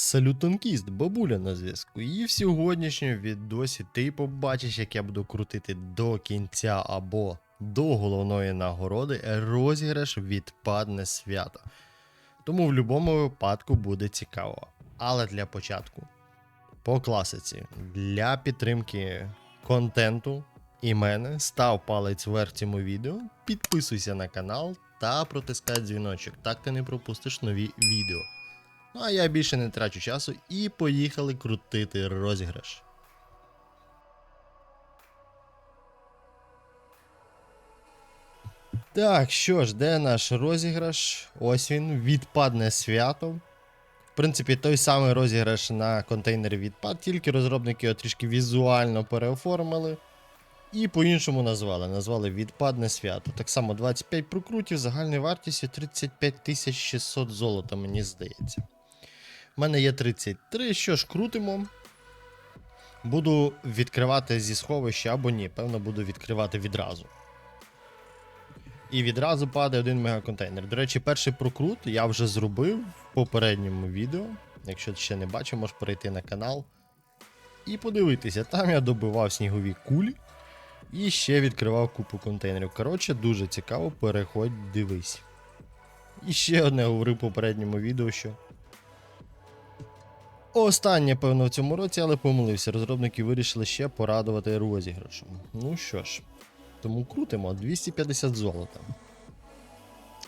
Салютонкіст, бабуля на зв'язку. І в сьогоднішньому відосі ти побачиш, як я буду крутити до кінця або до головної нагороди розіграш відпадне свято. Тому в будь-якому випадку буде цікаво. Але для початку, по класиці, для підтримки контенту і мене, став палець вверх цьому відео, підписуйся на канал та протискай дзвіночок, так ти не пропустиш нові відео. Ну а я більше не трачу часу і поїхали крутити розіграш. Так, що ж, де наш розіграш? Ось він, відпадне свято. В принципі, той самий розіграш на контейнері відпад, тільки розробники його трішки візуально переоформили. І по-іншому назвали. Назвали відпадне свято. Так само 25 прокрутів загальною вартістю 35 600 золота, мені здається. У мене є 33. Що ж, крутимо. Буду відкривати зі сховища або ні. Певно, буду відкривати відразу. І відразу падає один мегаконтейнер. До речі, перший прокрут я вже зробив в попередньому відео. Якщо ти ще не бачив, можеш перейти на канал і подивитися. Там я добивав снігові кулі і ще відкривав купу контейнерів. Коротше, дуже цікаво, переходь, дивись. І ще одне говорив в попередньому відео, що. Останнє, певно, в цьому році, але помилився. Розробники вирішили ще порадувати розіграшем. Ну що ж, тому крутимо 250 золота.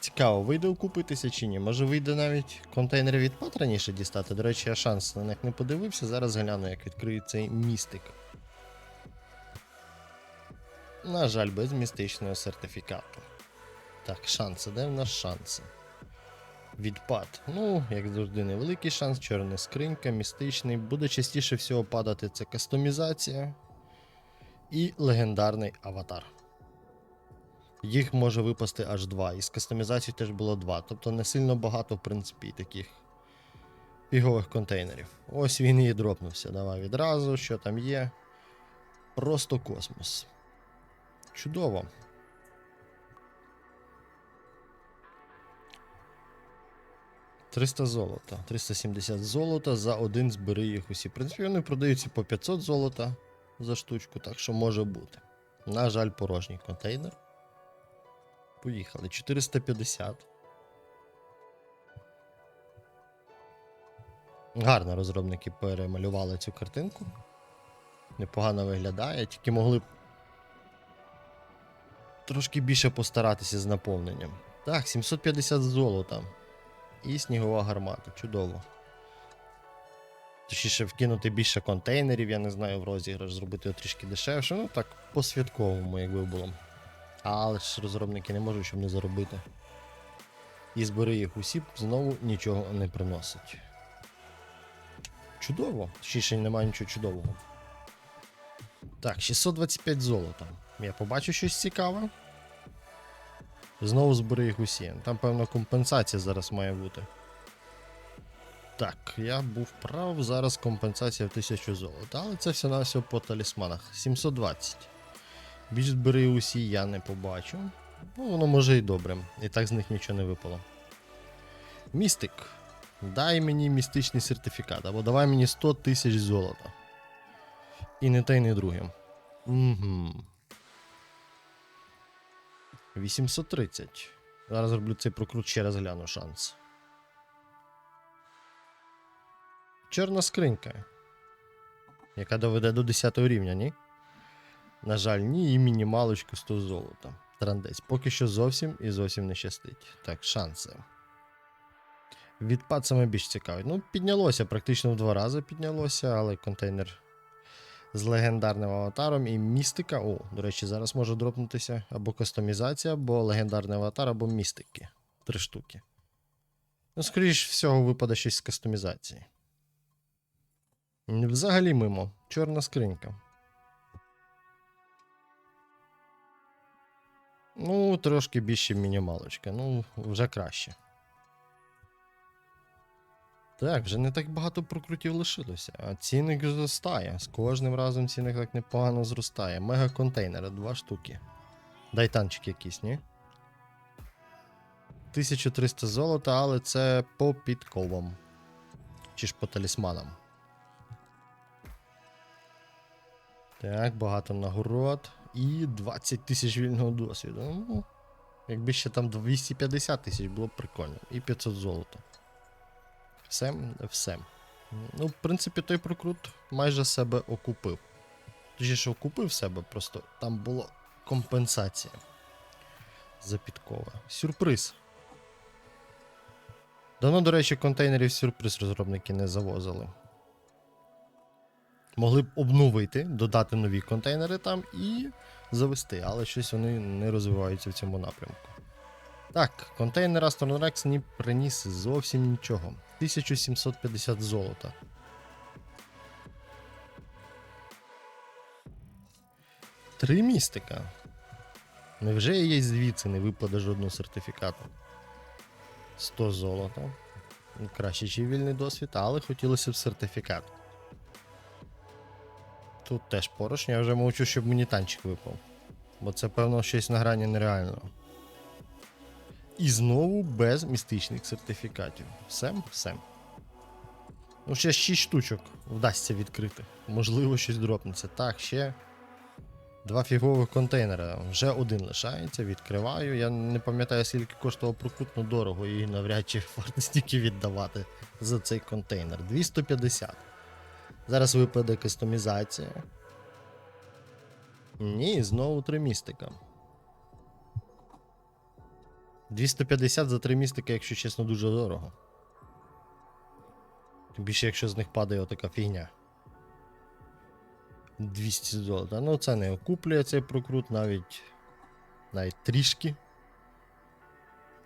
Цікаво, вийде окупитися чи ні. Може вийде навіть контейнери від пат раніше дістати. До речі, я шанс на них не подивився. Зараз гляну, як відкриє цей містик. На жаль, без містичного сертифікату. Так, шанси, де в нас шанси? Відпад. Ну, як завжди, невеликий шанс, чорна скринька, містичний. Буде частіше всього падати це кастомізація і легендарний аватар. Їх може випасти аж два. І з кастомізацією теж було два. Тобто не сильно багато, в принципі, таких пігових контейнерів. Ось він і дропнувся. Давай відразу, що там є. Просто космос. Чудово. «300 золота. 370 золота за один збери їх усі. В принципі, вони продаються по 500 золота за штучку, так що може бути. На жаль, порожній контейнер. Поїхали. 450. Гарно розробники перемалювали цю картинку. Непогано виглядає, тільки могли б трошки більше постаратися з наповненням. Так, 750 золота. І снігова гармата. Чудово. Точніше, вкинути більше контейнерів, я не знаю, в розіграш, зробити його трішки дешевше. Ну так, по-святковому, якби було. Але ж розробники не можуть, щоб не заробити. І збери їх усі знову нічого не приносить. Чудово. Точніше, немає нічого чудового. Так, 625 золота. Я побачу щось цікаве. Знову збери їх усі. Там, певно, компенсація зараз має бути. Так, я був прав, зараз компенсація в 1000 золота, але це все на все по талісманах. 720. Більш збери усі я не побачу. Ну, воно може і добре. І так з них нічого не випало. Містик. Дай мені містичний сертифікат, або давай мені 100 тисяч золота. І не те, і не друге. Угу. 830. Зараз роблю цей прокрут ще раз гляну шанс. Чорна скринька. Яка доведе до 10 рівня, ні? На жаль, ні, і мінімалочку 100 золота. Трандець. Поки що зовсім і зовсім не щастить. Так, шанси. Відпад саме більш цікавить. Ну, піднялося, практично в два рази піднялося, але контейнер з легендарним аватаром і містика. О, до речі, зараз може дропнутися або кастомізація, або легендарний аватар, або містики. Три штуки. Ну, скоріш всього, випаде щось з кастомізації. Взагалі мимо. Чорна скринька. Ну, трошки більше мінімалочка. Ну, вже краще. Так, вже не так багато прокрутів лишилося, а цінник зростає. З кожним разом цінник так непогано зростає. Мега контейнери, два штуки. Дай танчик якийсь, ні? 1300 золота, але це по підковам. Чи ж по талісманам. Так, багато нагород. І 20 тисяч вільного досвіду. Ну, якби ще там 250 тисяч було б прикольно. І 500 золота. Все, все. Ну, в принципі, той прокрут майже себе окупив. Точніше, окупив себе, просто там була компенсація. За. Сюрприз. Давно, до речі, контейнерів сюрприз розробники не завозили. Могли б обновити, додати нові контейнери там і завести, але щось вони не розвиваються в цьому напрямку. Так, контейнер Aston Rex не приніс зовсім нічого. 1750 золота. Три містика. Невже їй звідси не випаде жодного сертифікату? 100 золота. Краще, чи вільний досвід, але хотілося б сертифікат. Тут теж порожньо, я вже мовчу, щоб мені танчик випав. Бо це, певно, щось на грані нереального. І знову без містичних сертифікатів. Все, все. Ну, ще 6 штучок вдасться відкрити. Можливо, щось дропнеться. Так, ще. Два фігових контейнера. Вже один лишається, відкриваю. Я не пам'ятаю, скільки коштував прокрутно дорого і навряд чи варто стільки віддавати за цей контейнер. 250. Зараз випаде кастомізація. Ні, знову три містика. 250 за три містика, якщо чесно, дуже дорого. Тим більше, якщо з них падає отака фігня. 200 золота. Ну, це не окуплює цей прокрут навіть навіть трішки.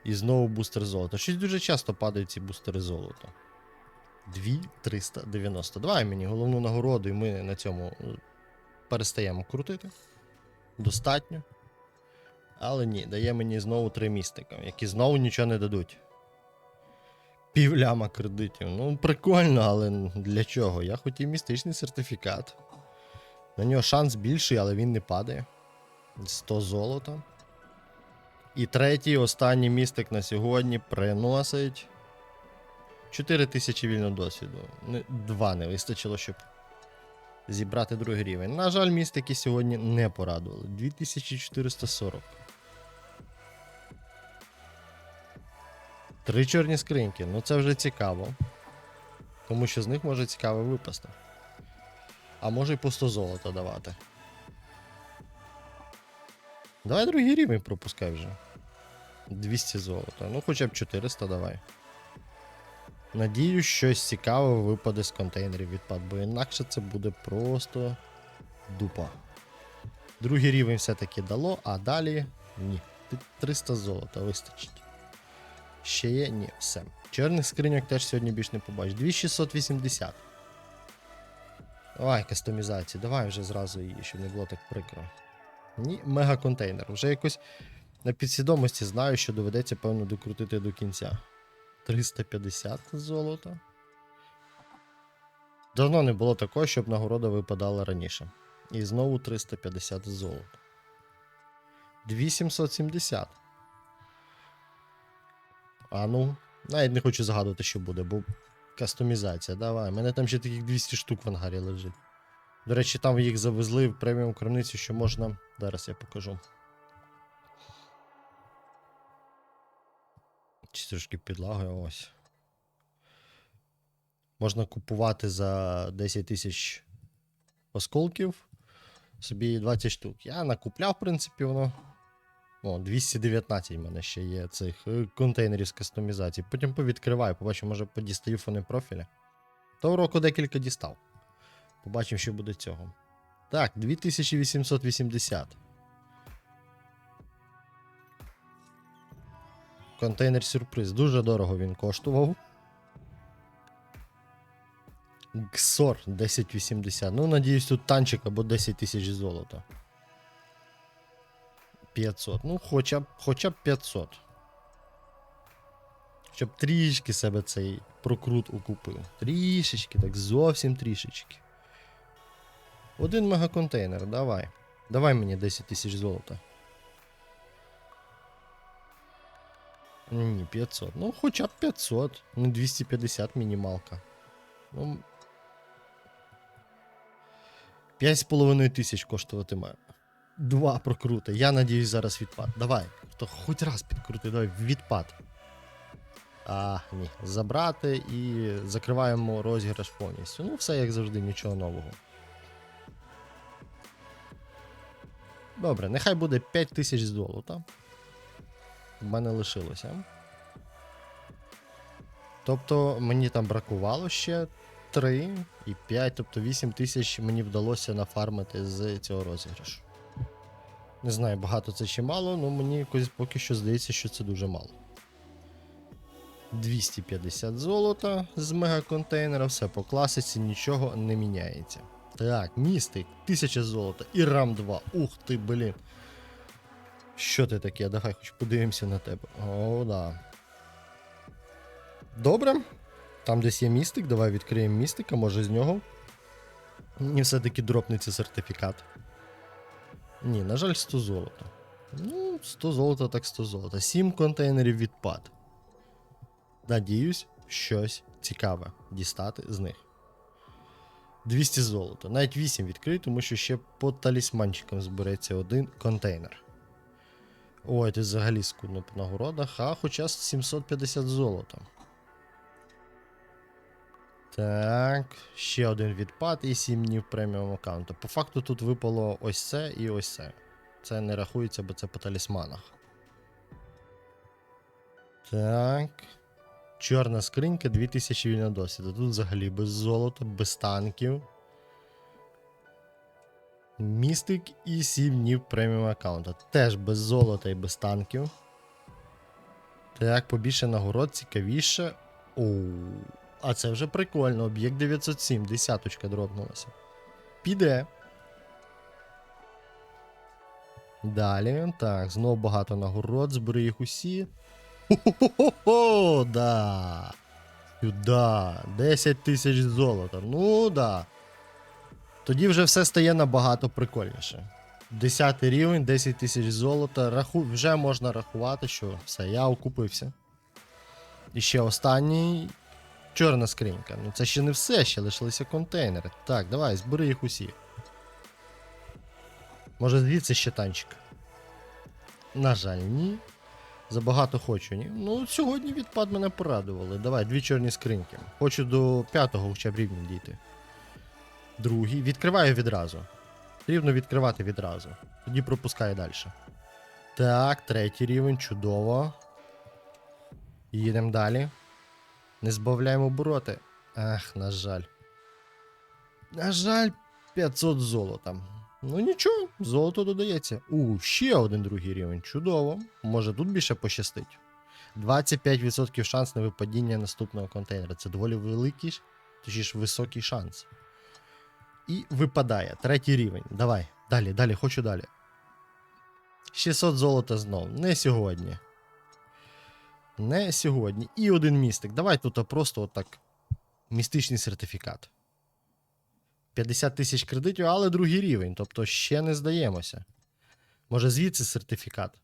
І знову бустер золота. Щось дуже часто падають ці бустери золота. 2390. Давай мені головну нагороду, і ми на цьому е, перестаємо крутити. Достатньо. Але ні, дає мені знову три містика, які знову нічого не дадуть. Півляма кредитів. Ну, прикольно, але для чого? Я хотів містичний сертифікат. На нього шанс більший, але він не падає. 100 золота. І третій, останній містик на сьогодні приносить 4 тисячі вільного досвіду. Два не вистачило, щоб зібрати другий рівень. На жаль, містики сьогодні не порадували. 2440. Три чорні скриньки. Ну це вже цікаво. Тому що з них може цікаво випасти. А може й по 100 золота давати. Давай другий рівень пропускай вже. 200 золота. Ну хоча б 400 давай. Надіюсь, щось цікаве випаде з контейнерів відпад, бо інакше це буде просто дупа. Другий рівень все-таки дало, а далі ні. 300 золота вистачить. Ще є? Ні, все. Чорних скриньок теж сьогодні більш не побачиш. 2680. Давай, кастомізації, давай вже зразу її, щоб не було так прикро. Ні, мегаконтейнер. Вже якось на підсвідомості знаю, що доведеться, певно, докрутити до кінця. 350 золота. Давно не було такого, щоб нагорода випадала раніше. І знову 350 золота. 2770. А ну, навіть не хочу загадувати, що буде, бо кастомізація. Давай. У мене там ще таких 200 штук в ангарі лежить. До речі, там їх завезли в преміум крамницю, що можна. Зараз я покажу. Чи трошки підлагою ось. Можна купувати за 10 тисяч осколків. Собі 20 штук. Я накупляв, в принципі, воно. О, 219 в мене ще є цих е, контейнерів з кастомізації. Потім повідкриваю, побачу, може подістаю фони профіля. Того року декілька дістав. Побачимо, що буде цього. Так, 2880. Контейнер сюрприз. Дуже дорого він коштував. Ксор 1080. Ну, надіюсь, тут танчик або 10 тисяч золота. 500. Ну, хоча б, хоча б 500. Щоб трішки себе цей прокрут укупив. Трішечки, так зовсім трішечки. Один мегаконтейнер, давай. Давай мені 10 тисяч золота. Ні, 500. Ну, хоча б 500. Ну, 250 мінімалка. Ну, 5,5 тисяч коштувати має. Два прокрути. Я надіюсь, зараз відпад. Давай. Хто хоч раз підкрути, давай відпад. А, ні. Забрати і закриваємо розіграш повністю. Ну, все як завжди, нічого нового. Добре, нехай буде 5 тисяч золота. В мене лишилося. Тобто мені там бракувало ще 3 і 5, тобто 8 тисяч мені вдалося нафармити з цього розіграшу. Не знаю, багато це чи мало, але мені якось поки що здається, що це дуже мало. 250 золота з мегаконтейнера, все по класиці, нічого не міняється. Так, містик, 1000 золота і рам 2. Ух ти, блін. Що ти таке? Давай хоч подивимося на тебе. О, да. Добре. Там десь є містик, давай відкриємо містика, може з нього. І все-таки дропнеться сертифікат. Ні, на жаль, 100 золота. Ну, 100 золота, так 100 золота. 7 контейнерів відпад. Надіюсь, щось цікаве дістати з них. 200 золота. Навіть 8 відкрию, тому що ще по талісманчикам збереться один контейнер. Ой, ти взагалі скудно по нагородах, а хоча 750 золота. Так, ще один відпад і 7 днів преміум аккаунту. По факту тут випало ось це і ось це. Це не рахується, бо це по талісманах. Так. Чорна скринька 2000 вільного досвіду. Тут взагалі без золота, без танків. Містик і 7 днів преміум аккаунта. Теж без золота і без танків. Так, побільше нагород, цікавіше. Оу. А це вже прикольно. Об'єкт 907, десяточка дропнулася. Піде. Далі. Так, знову багато нагород, збери їх усі. Хо-хо-хо, да. Сюда. 10 тисяч золота. Ну да. Тоді вже все стає набагато прикольніше. 10 рівень, 10 тисяч золота. Раху... Вже можна рахувати, що все, я окупився. І ще останній. Чорна скринька. Ну це ще не все, ще лишилися контейнери. Так, давай, збери їх усі. Може звідси ще танчик? На жаль, ні. Забагато хочу, ні. Ну, сьогодні відпад мене порадували. Давай, дві чорні скриньки. Хочу до п'ятого хоча б рівня дійти. Другий. Відкриваю відразу. Потрібно відкривати відразу. Тоді пропускаю далі. Так, третій рівень, чудово. Їдемо далі. Не збавляємо обороти. Ах, на жаль. На жаль, 500 золота. Ну нічого, золото додається. У, ще один другий рівень. Чудово. Може тут більше пощастить. 25% шанс на випадіння наступного контейнера. Це доволі великий, точніше високий шанс. І випадає. Третій рівень. Давай. Далі, далі, хочу далі. 600 золота знов. Не сьогодні. Не сьогодні. І один містик. Давай тут просто отак. Містичний сертифікат. 50 тисяч кредитів, але другий рівень. Тобто ще не здаємося. Може звідси сертифікат.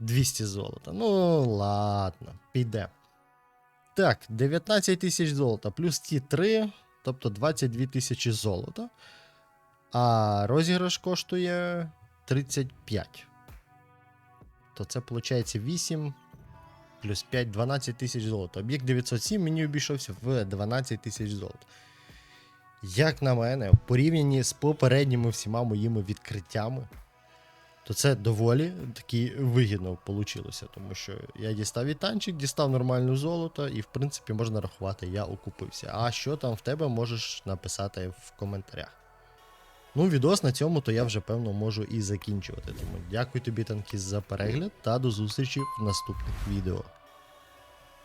200 золота. Ну, ладно, піде. Так, 19 тисяч золота, плюс ті 3, тобто 22 тисячі золота. А розіграш коштує 35. То це виходить 8 плюс 5, 12 тисяч золота. Об'єкт 907 мені обійшовся в 12 тисяч золота. Як на мене, в порівнянні з попередніми всіма моїми відкриттями, то це доволі таки вигідно вийшло, тому що я дістав і танчик, дістав нормальну золото, і в принципі можна рахувати, я окупився. А що там в тебе можеш написати в коментарях. Ну, відос на цьому, то я вже певно можу і закінчувати. Тому дякую тобі, танкіст, за перегляд та до зустрічі в наступних відео.